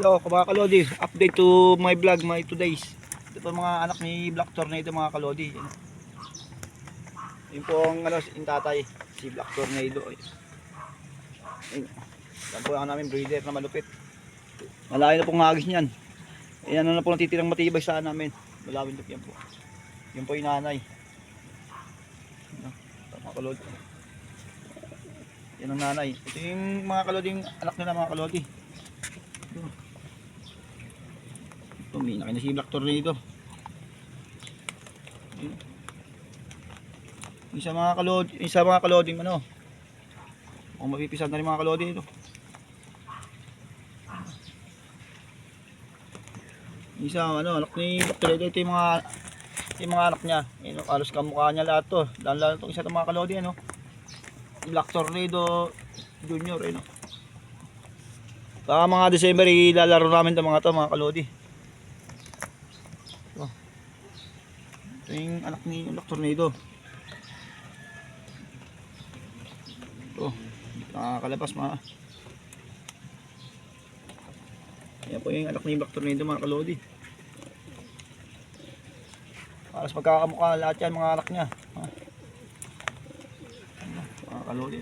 Hello, mga kalodi. Update to my vlog, my two days. Ito po mga anak ni Black Tornado, mga kalodi. Yan. Yun po ang ano, yung tatay, si Black Tornado. Ayun. Yan po ang namin breeder na malupit. Malayo na pong hagis niyan. Ayan na na po natitirang matibay sa namin. Malawin na po yan po. Yun po yung nanay. Yan, Mga kalodi. Yan ang nanay. Ito yung mga kaloding anak nila mga kalodi. Ito, may na si Black Tornado. Isa mga kalod, isa mga kaloding ano. Kung mapipisan na rin mga kalodi ito. Isa ano, anak ni Black Tornado ito yung mga yung mga anak niya. Ayun, alos kamukha niya lahat to. Lalo lalo itong isa itong mga kalodi ano. Black Tornado Junior ano. Baka mga December ilalaro namin itong mga to mga kalodi. Ito yung anak ni Black Tornado. Ito. Nakakalabas mga. Ayan po yung anak ni Black Tornado mga kalodi. Paras magkakamukha lahat yan mga anak niya. Ha? Mga kalodi.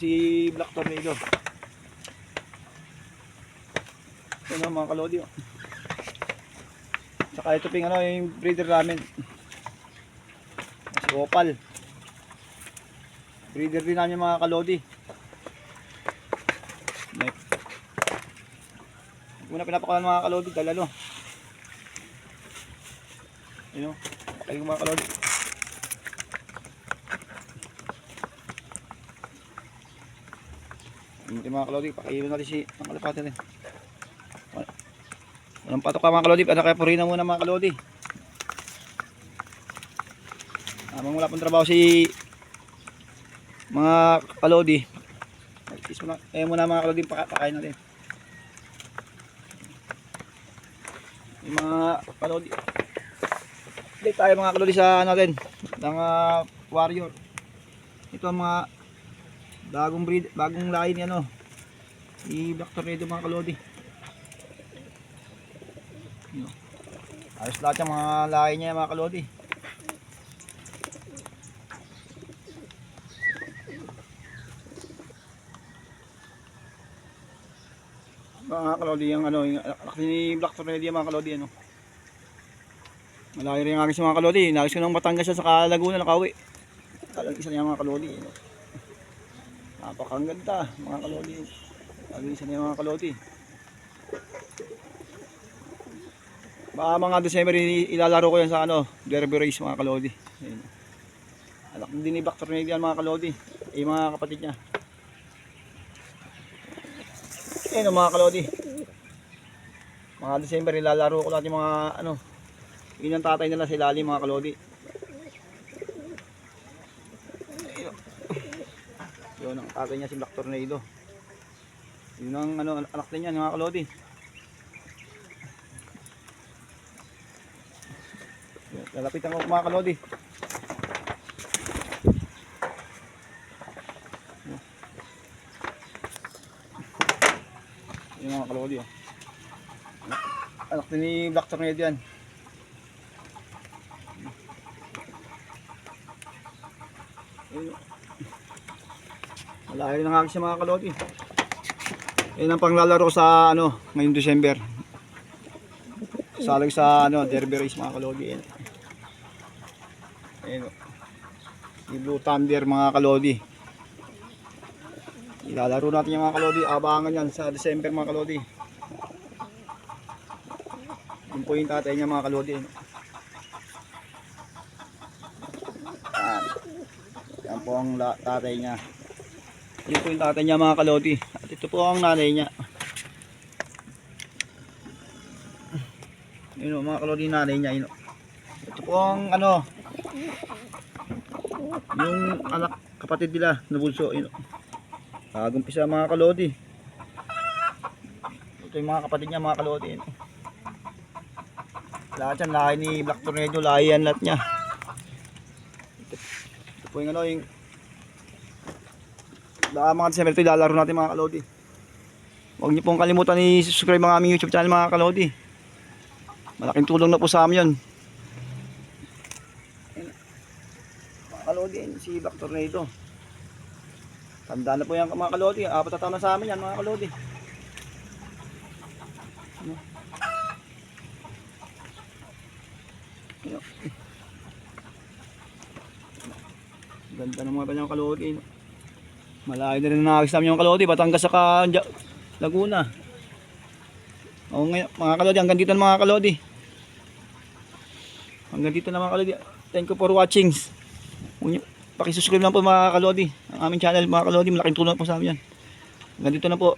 Si Black Tornado. Na mga kalodi. oh. Saka ito ping ano yung breeder namin. Si Opal. Breeder din namin mga kalodi. Next. Muna pinapakalan mga kalodi, dalalo. Ayun o. Ayun mga kalodi. Hindi mga kalodi, pakailan natin si ang kalapate rin. Walang patok ka mga kalodi, ano kaya purina muna mga kalodi. Habang wala pang trabaho si mga kalodi. Nagkis muna, eh muna mga kalodi, paka- pakain natin. Yung mga kalodi. Update tayo mga kalodi sa ano din, ng ah, warrior. Ito ang mga bagong breed, bagong lahi ni ano, si Black Tornado mga kalodi. Ayos lahat yung mga lahi niya mga kalodi. Mga kalodi yung ano, yung anak ni Black yung mga kalodi ano. Malayo rin ang aking mga kalodi. Nagis ko ng Batangas siya sa Laguna nakawi. Talang isa niya mga kalodi. Ano. Napakaganda mga kalodi. Lagi isa niya mga kalodi. Baka mga December ilalaro ko yan sa ano, Derby Race mga kalodi. Ayun. Anak din ni Black Tornado mga kalodi. Eh mga kapatid niya. Ayun mga kalodi. Mga December ilalaro ko lahat yung mga ano, yun ang tatay nila sa ilalim mga kalodi. Yun ang tatay niya si Black Tornado. Yun ang ano, anak din niya mga kalodi. Lalapitan ko mga kalodi. Yung mga kalodi oh. Anak, din ni Black Tornado yan. Malayo rin ang aking sa mga kalodi. Ayun ang panglalaro sa ano, ngayong December. Salag sa ano, Derby Race mga kalodi. Ayun. Ayun. oh. Si Blue Thunder mga kalodi. Ilalaro natin yung mga kalodi. Abangan yan sa December mga kalodi. Yun po yung tatay niya mga kalodi. Yan. Yan po ang tatay niya. Yun po yung tatay niya mga kalodi. At ito po ang nanay niya. Yun o, mga kalodi nanay niya. Yun, o. Ito po ang ano. Yung anak kapatid nila na bunso. Yun o. Bagong pisa mga kalodi. Ito yung mga kapatid niya mga kalodi. Yun. Lahat yan, lahi ni Black Tornado, lahi yan lahat niya. Ito po yung ano, yung Baka mga December ito ilalaro natin mga kalodi. Huwag niyo pong kalimutan i-subscribe ang aming YouTube channel mga kalodi. Malaking tulong na po sa amin yun. Kalodi, si Black Tornado. Tanda na po yan mga kalodi. Apat na taon na sa amin yan mga kalodi. Ano? Ano? Ganda ng mga kanyang kalodi. Malayo na rin nakakis namin yung kalodi. Batangas Ja- Laguna. O ngayon, mga kalodi, hanggang dito na mga kalodi. Hanggang dito na mga kalodi. Thank you for watching. Pakisubscribe lang po mga kalodi. Ang aming channel mga kalodi. Malaking tulong po sa amin yan. Hanggang dito na po.